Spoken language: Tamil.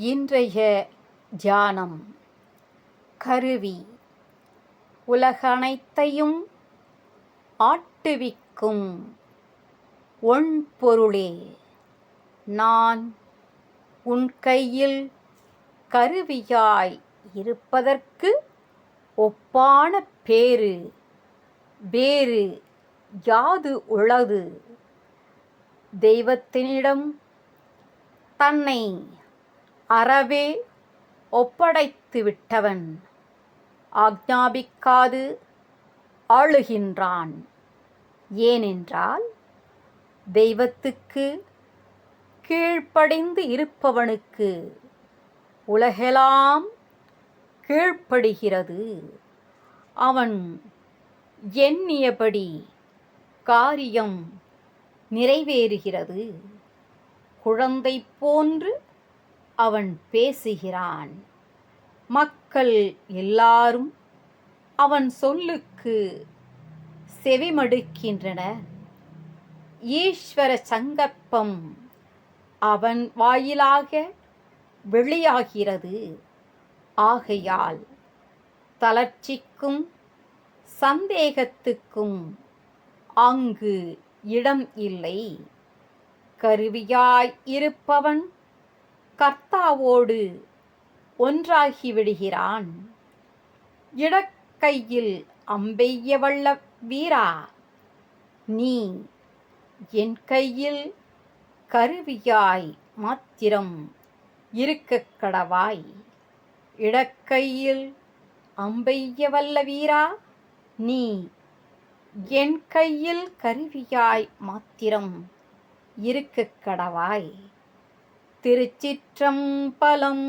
இன்றைய தியானம். கருவி. உலகனைத்தையும் ஆட்டுவிக்கும் ஒண்பொருளே. நான் உன் கையில் கருவியாய் இருப்பதற்கு ஒப்பான பேறு. வேறு யாது உளது? தெய்வத்தினிடம் தன்னை அறவே ஒப்படைத்து விட்டவன் ஆக்ஞாபிக்காது ஆளுகின்றான். ஏனென்றால் தெய்வத்துக்கு கீழ்ப்படிந்து இருப்பவனுக்கு உலகெல்லாம் கீழ்ப்படுகிறது. அவன் எண்ணியபடி காரியம் நிறைவேறுகிறது. குழந்தை போன்று அவன் பேசுகிறான். மக்கள் எல்லாரும் அவன் சொல்லுக்கு செவிமடுக்கின்றனர். ஈஸ்வர சங்கப்பம் அவன் வாயிலாக வெளியாகிறது. ஆகையால் தளர்ச்சிக்கும் சந்தேகத்துக்கும் அங்கு இடம் இல்லை. கருவியாய் இருப்பவன் கர்த்தாவோடு ஒன்றாகிவிடுகிறான். இடக்கையில் அம்பெய்ய வல்ல வீரா நீ என் கையில் கருவியாய் மாத்திரம் இருக்கக் கடவாய். இடக்கையில் அம்பெய்ய வல்ல வீரா நீ என் கையில் கருவியாய் மாத்திரம் இருக்கக் கடவாய். திருச்சிற்றம்பலம்.